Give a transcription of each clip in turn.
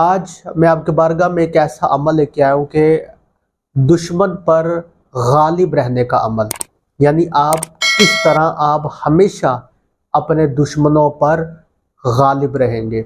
آج میں آپ کے بارگاہ میں ایک ایسا عمل لے کے آیا ہوں کہ دشمن پر غالب رہنے کا عمل۔ یعنی آپ کس طرح آپ ہمیشہ اپنے دشمنوں پر غالب رہیں گے۔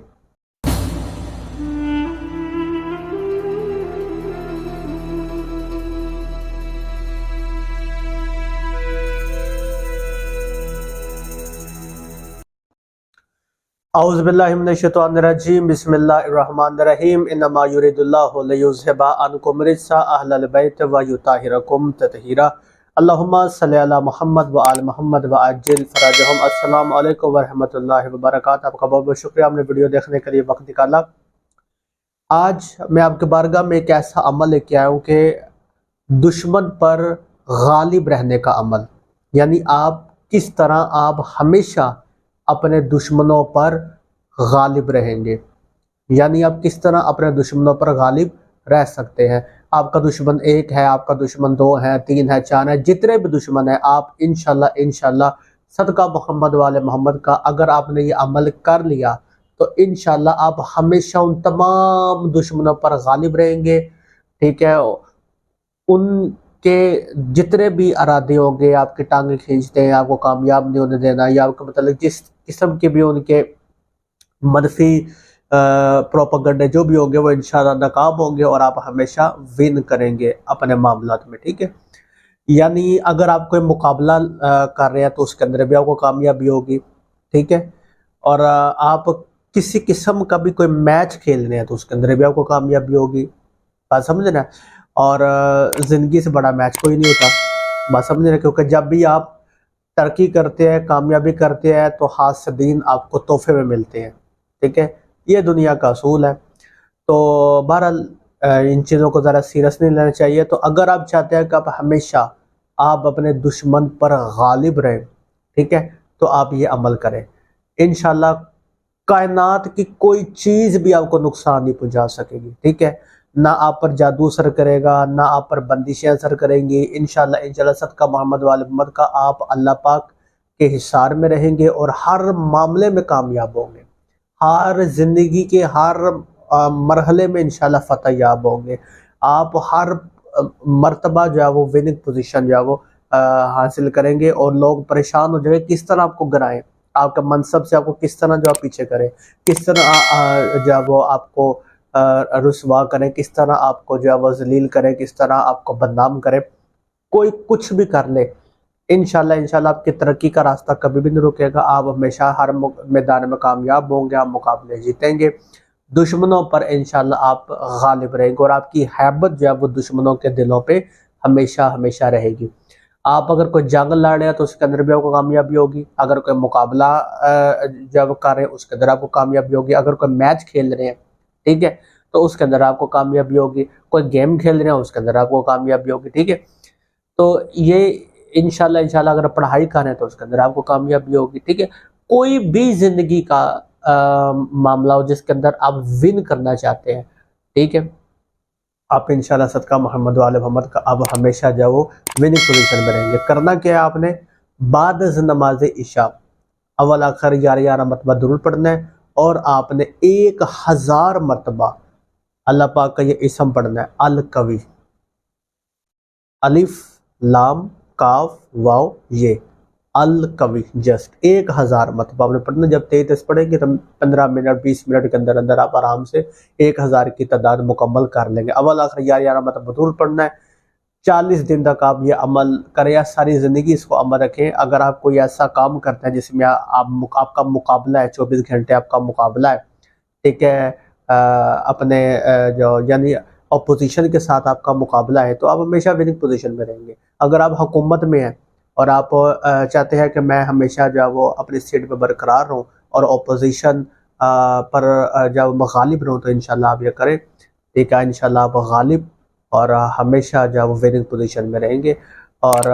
اعوذ باللہ من الشیطان الرجیم، بسم اللہ الرحمن الرحیم، انما یرید اللہ لیذہب عنکم رجس اہل البیت و یطہرکم تطہیرا۔ اللہم صلی علی محمد و آل محمد و عجل فراجہم۔ السلام علیکم ورحمۃ اللہ وبرکاتہ۔ آپ کا بہت بہت شکریہ آپ نے ویڈیو دیکھنے کے لیے وقت نکالا۔ آج میں آپ کے بارگاہ میں ایک ایسا عمل لے کے آیا ہوں کہ دشمن پر غالب رہنے کا عمل۔ یعنی آپ کس طرح آپ ہمیشہ اپنے دشمنوں پر غالب رہیں گے۔ یعنی آپ کس طرح اپنے دشمنوں پر غالب رہ سکتے ہیں؟ آپ کا دشمن ایک ہے، آپ کا دشمن دو ہے تین ہے چار ہے جتنے بھی دشمن ہیں، آپ انشاءاللہ انشاءاللہ صدقہ محمد والے محمد کا اگر آپ نے یہ عمل کر لیا تو انشاءاللہ آپ ہمیشہ ان تمام دشمنوں پر غالب رہیں گے۔ ٹھیک ہے؟ ان کہ جتنے بھی ارادے ہوں گے، آپ کے ٹانگیں کھینچتے ہیں، آپ کو کامیاب نہیں ہونے دینا، یا آپ کا مطلب جس قسم کے بھی ان کے منفی پروپگنڈے جو بھی ہوں گے، وہ انشاءاللہ ناکام ہوں گے اور آپ ہمیشہ ون کریں گے اپنے معاملات میں، ٹھیک ہے؟ یعنی اگر آپ کوئی مقابلہ کر رہے ہیں تو اس کے اندر بھی آپ کو کامیابی ہوگی، ٹھیک ہے؟ اور آپ کسی قسم کا بھی کوئی میچ کھیل رہے ہیں تو اس کے اندر بھی آپ کو کامیابی ہوگی، بات سمجھنا اور زندگی سے بڑا میچ کوئی نہیں ہوتا۔ بات سمجھ رہے کیونکہ جب بھی آپ ترقی کرتے ہیں، کامیابی کرتے ہیں، تو ہاتھ سے دین آپ کو تحفے میں ملتے ہیں۔ ٹھیک ہے؟ یہ دنیا کا اصول ہے۔ تو بہرحال ان چیزوں کو ذرا سیریس نہیں لینا چاہیے۔ تو اگر آپ چاہتے ہیں کہ آپ ہمیشہ آپ اپنے دشمن پر غالب رہیں، ٹھیک ہے؟ تو آپ یہ عمل کریں۔ انشاءاللہ، کائنات کی کوئی چیز بھی آپ کو نقصان نہیں پہنچا سکے گی۔ ٹھیک ہے؟ نہ آپ پر جادو اثر کرے گا، نہ آپ پر بندشیں اثر کریں گی۔ انشاءاللہ انشاءاللہ صدقہ محمد وال محمد کا آپ اللہ پاک کے حصار میں رہیں گے اور ہر معاملے میں کامیاب ہوں گے۔ ہر زندگی کے ہر مرحلے میں انشاءاللہ فتح یاب ہوں گے۔ آپ ہر مرتبہ جو ہے وہ وننگ پوزیشن جو ہے وہ حاصل کریں گے اور لوگ پریشان ہو جائیں کس طرح آپ کو گرائیں؟ آپ کا منصب سے آپ کو کس طرح جو آپ پیچھے کریں؟ کس طرح جو ہے وہ آپ کو رسوا کریں، کس طرح آپ کو جو ہے وہ ذلیل کریں، کس طرح آپ کو بدنام کریں، کوئی کچھ بھی کر لے انشاءاللہ انشاءاللہ آپ کی ترقی کا راستہ کبھی بھی نہیں رکے گا۔ آپ ہمیشہ ہر میدان میں کامیاب ہوں گے، آپ مقابلے جیتیں گے۔ دشمنوں پر انشاءاللہ آپ غالب رہیں گے اور آپ کی حیبت جو ہے وہ دشمنوں کے دلوں پہ ہمیشہ ہمیشہ رہے گی۔ آپ اگر کوئی جنگ لڑ رہے ہیں تو اس کے اندر بھی آپ کو کامیابی ہوگی۔ اگر کوئی مقابلہ جو ہے وہ کر رہے ہیں، اس کے اندر آپ کو کامیابی ہوگی۔ اگر کوئی میچ کھیل رہے ہیں ٹھیک ہے؟ تو اس کے اندر آپ کو کامیابی ہوگی۔ کوئی گیم کھیل رہے ہیں، اس کے اندر آپ کو کامیابی ہوگی، ٹھیک ہے؟ تو یہ انشاءاللہ انشاءاللہ اگر پڑھائی کر رہے ہیں تو اس کے اندر آپ کو کامیابی ہوگی، ٹھیک ہے؟ کوئی بھی زندگی کا معاملہ ہو جس کے اندر آپ ون کرنا چاہتے ہیں، ٹھیک ہے؟ آپ انشاءاللہ صدقہ محمد وال محمد کا اب ہمیشہ جو وہ وننگ پوزیشن میں رہیں گے۔ کرنا کیا ہے آپ نے؟ بعد نماز عشاء۔ اول آخر یار یارہ مرتبہ درول پڑھنا ہے۔ اور آپ نے ایک ہزار مرتبہ اللہ پاک کا یہ اسم پڑھنا ہے، الکوی۔ الف، لام، کاف، واو، یہ۔ الکوی جسٹ ایک ہزار مرتبہ۔ آپ نے پڑھنا، جب تیتیس پڑھیں گے تو پندرہ منٹ، بیس منٹ کے اندر اندر آپ آرام سے ایک ہزار کی تعداد مکمل کر لیں گے۔ اول آخر یار یارہ مطلب دور پڑھنا ہے۔ چالیس دن تک آپ یہ عمل کریں یا ساری زندگی اس کو عمل رکھیں۔ اگر آپ کوئی ایسا کام کرتے ہیں جس میں آپ آپ کا مقابلہ ہے، چوبیس گھنٹے آپ کا مقابلہ ہے، ٹھیک ہے اپنے جو یعنی اپوزیشن کے ساتھ آپ کا مقابلہ ہے، تو آپ ہمیشہ وننگ پوزیشن میں رہیں گے۔ اگر آپ حکومت میں ہیں اور آپ چاہتے ہیں کہ میں ہمیشہ جو وہ اپنی سیٹ پہ برقرار رہوں اور اپوزیشن پر جب غالب رہوں تو انشاءاللہ آپ یہ کریں۔ ٹھیک ہے، انشاءاللہ آپ غالب اور ہمیشہ جو وہ وننگ پوزیشن میں رہیں گے اور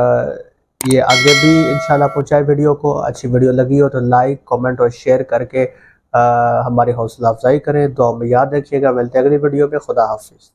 یہ آگے بھی انشاءاللہ پہنچائے ویڈیو کو۔ اچھی ویڈیو لگی ہو تو لائک کومنٹ اور شیئر کر کے ہماری حوصلہ افزائی کریں۔ دعا میں یاد رکھیے گا۔ ملتے اگلی ویڈیو میں۔ خدا حافظ۔